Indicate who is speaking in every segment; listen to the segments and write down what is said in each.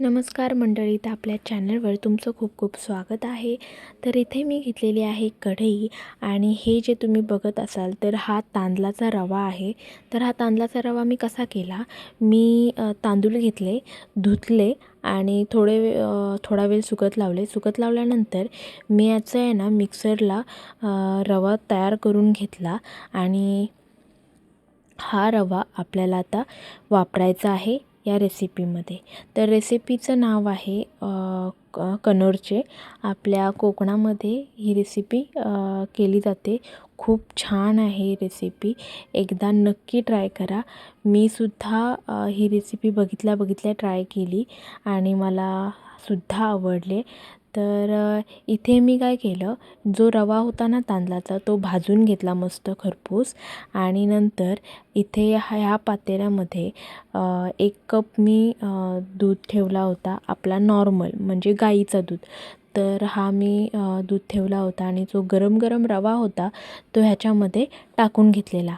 Speaker 1: नमस्कार मंडळी तर आपल्या चॅनलवर तुमचं खूप खूप स्वागत आहे. तर इथे मी घेतलेली आहे कढई आणि हे जे तुम्ही बघत असाल तर हा तांदळाचा रवा आहे. तर हा तांदळाचा रवा मी कसा केला? मी तांदूळ घेतले धुतले आणि थोडे थोडा वेळ सुकत लावले. सुकत लावल्यानंतर मी याचं आहे ना मिक्सरला रवा तयार करून घेतला आणि हा रवा आपल्याला आता वापरायचा आहे. या रेसिपीमध्ये तर रेसिपीचं नाव आहे क कनोरचे. आपल्या कोकणामध्ये ही रेसिपी केली जाते. खूप छान आहे ही रेसिपी एकदा नक्की ट्राय करा. मी सुद्धा ही रेसिपी बघितल्या बघितल्या ट्राय केली आणि मला सुद्धा आवडले. तर इथे मी काय केलं जो रवा होता ना तांदळाचा तो भाजून घेतला मस्त खरपूस आणि नंतर इथे ह्या पातेल्यामध्ये एक कप मी दूध ठेवला होता आपला नॉर्मल म्हणजे गाईचा दूध. तर हा मी दूध ठेवला होता आणि जो गरम गरम रवा होता तो ह्याच्यामध्ये टाकून घेतलेला.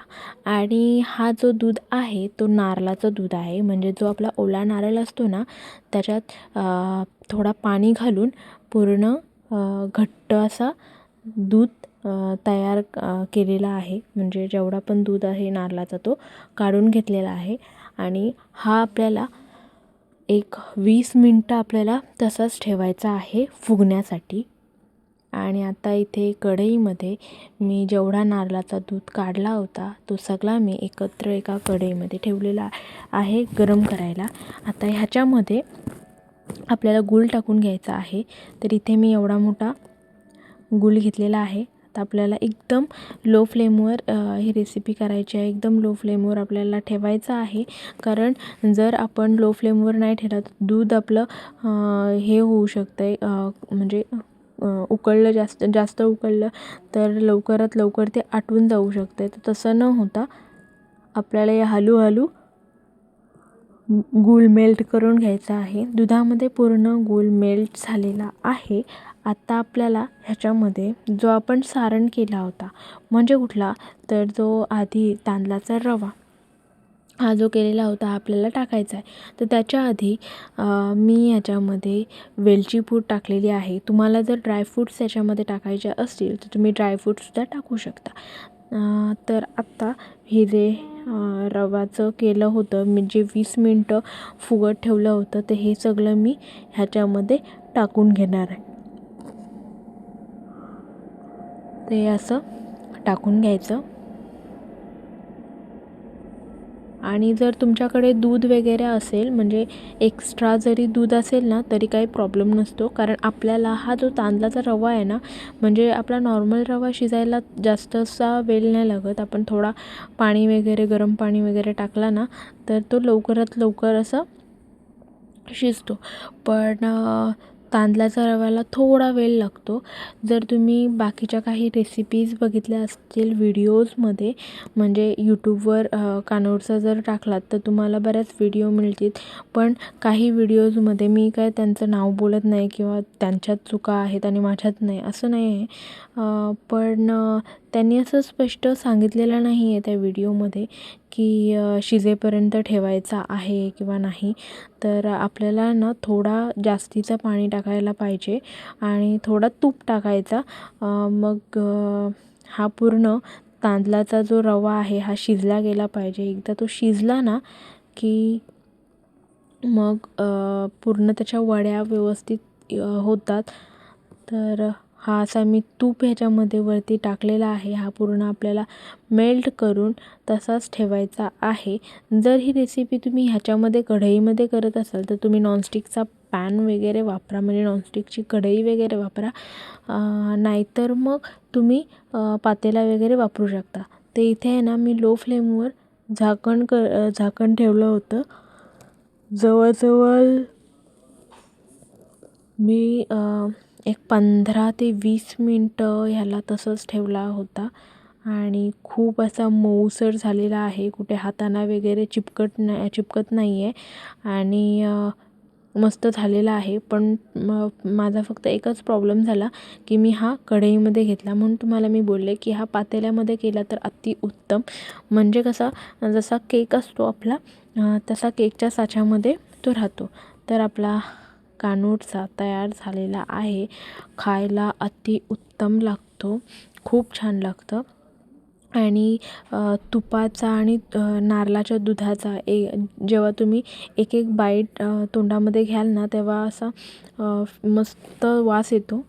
Speaker 1: आणि हा जो दूध आहे तो नारळाचं दूध आहे. म्हणजे जो आपला ओला नारळ असतो ना त्याच्यात थोडा पाणी घालून पूर्ण घट्ट असा दूध तयार केलेला आहे. म्हणजे जेवढा पण दूध आहे नारळाचा तो काढून घेतलेला आहे. आणि हा आपल्याला एक वीस मिनटं आपल्याला तसाच ठेवायचा आहे फुगण्यासाठी. आणि आता इथे कढईमध्ये मी जेवढा नारळाचा दूध काढला होता तो सगळा मी एकत्र एका कढईमध्ये ठेवलेला आहे गरम करायला. आता ह्याच्यामध्ये आपल्याला गूळ टाकून घ्यायचा आहे. तर इथे मी एवढा मोठा गूळ घेतलेला आहे. आता आपल्याला एकदम लो फ्लेमवर ही रेसिपी करायची आहे. एकदम लो फ्लेमवर आपल्याला ठेवायचं आहे. कारण जर आपण लो फ्लेमवर नाही ठेवलं तर दूध आपलं हे होऊ शकतं आहे म्हणजे उकळलं जास्त जास्त उकळलं तर लवकरात लवकर ते आटून जाऊ शकते तर तसं न होता आपल्याला हे हळूहळू गूळ मेल्ट करून घ्यायचा आहे. दुधामध्ये पूर्ण गूळ मेल्ट झालेला आहे. आता आपल्याला ह्याच्यामध्ये जो आपण सारण केला होता म्हणजे कुठला? तर जो आधी तांदळाचा रवा. हा जो केलेला होता हा आपल्याला टाकायचा आहे. तर त्याच्या आधी मी ह्याच्यामध्ये वेलची पूड टाकलेली आहे. तुम्हाला जर ड्रायफ्रूट्स याच्यामध्ये टाकायचे असतील तर तुम्ही ड्रायफ्रूटसुद्धा टाकू शकता. तर आत्ता हे जे रवाचं केलं होतं. मी जे वीस मिनटं फुगत ठेवलं होतं ते हे सगळं मी ह्याच्यामध्ये टाकून घेणार आहे. ते असं टाकून घ्यायचं. आणि जर तुमच्याकडे दूध वगैरे असेल म्हणजे एक्स्ट्रा जरी दूध असेल ना तरी काही प्रॉब्लेम नसतो. कारण आपल्याला हा जो तांदळाचा रवा आहे ना म्हणजे आपला नॉर्मल रवा शिजायला जास्त असा वेळ नाही लागत. आपण थोडा पाणी वगैरे गरम पाणी वगैरे टाकला ना तर तो लवकरात लवकर असं शिजतो. पण तांदळाच्या रव्याला थोडा वेळ लागतो. जर तुम्ही बाकीच्या काही रेसिपीज बघितल्या असतील व्हिडिओजमध्ये म्हणजे यूट्यूबवर कानोडचा कानोरचा जर टाकलात तर तुम्हाला बऱ्याच व्हिडिओ मिळतील. पण काही व्हिडिओजमध्ये मी काय त्यांचं नाव बोलत नाही किंवा त्यांच्यात चुका आहेत आणि माझ्यात नाही असं नाही आहे पण त्यांनी असं स्पष्ट सांगितलेलं नाही आहे त्या व्हिडिओमध्ये की शिजेपर्यंत ठेवायचा आहे किंवा नाही. तर आपल्याला ना थोडा जास्तीचं पाणी टाकायला पाहिजे आणि थोडा तूप टाकायचा. मग हा पूर्ण तांदळाचा जो रवा आहे हा शिजला गेला पाहिजे. एकदा तो शिजला ना की मग पूर्ण त्याच्या वड्या व्यवस्थित होतात. तर हा असा मी तूप ह्याच्यामध्ये वरती टाकलेला आहे. हा पूर्ण आपल्याला मेल्ट करून तसाच ठेवायचा आहे. जर ही रेसिपी तुम्ही ह्याच्यामध्ये कढईमध्ये करत असाल तर तुम्ही नॉनस्टिकचा पॅन वगैरे वापरा. म्हणजे नॉनस्टिकची कढई वगैरे वापरा. नाहीतर मग तुम्ही पातेला वगैरे वापरू शकता. ते इथे आहे ना मी लो फ्लेमवर झाकण क झाकण ठेवलं होतं. जवळजवळ मी एक पंधरा ते वीस मिनटं ह्याला तसंच ठेवला होता. आणि खूप असा मऊसर झालेला आहे. कुठे हाताना वगैरे चिपकत नाही चिपकत नाही आहे आणि मस्त झालेला आहे. पण म माझा फक्त एकच प्रॉब्लेम झाला की मी हा कढईमध्ये घेतला. म्हणून तुम्हाला मी बोलले की हा पातेल्यामध्ये केला तर अतिउत्तम म्हणजे कसा जसा केक असतो आपला तसा केकच्या साच्यामध्ये तो राहतो. तर आपला कानोटचा तयार झालेला आहे. खायला अतिउत्तम लागतो. खूप छान लागतं. आणि तुपाचा आणि नारळाच्या दुधाचा ए जेव्हा तुम्ही एक एक बाईट तोंडामध्ये घ्याल ना तेव्हा असा मस्त वास येतो.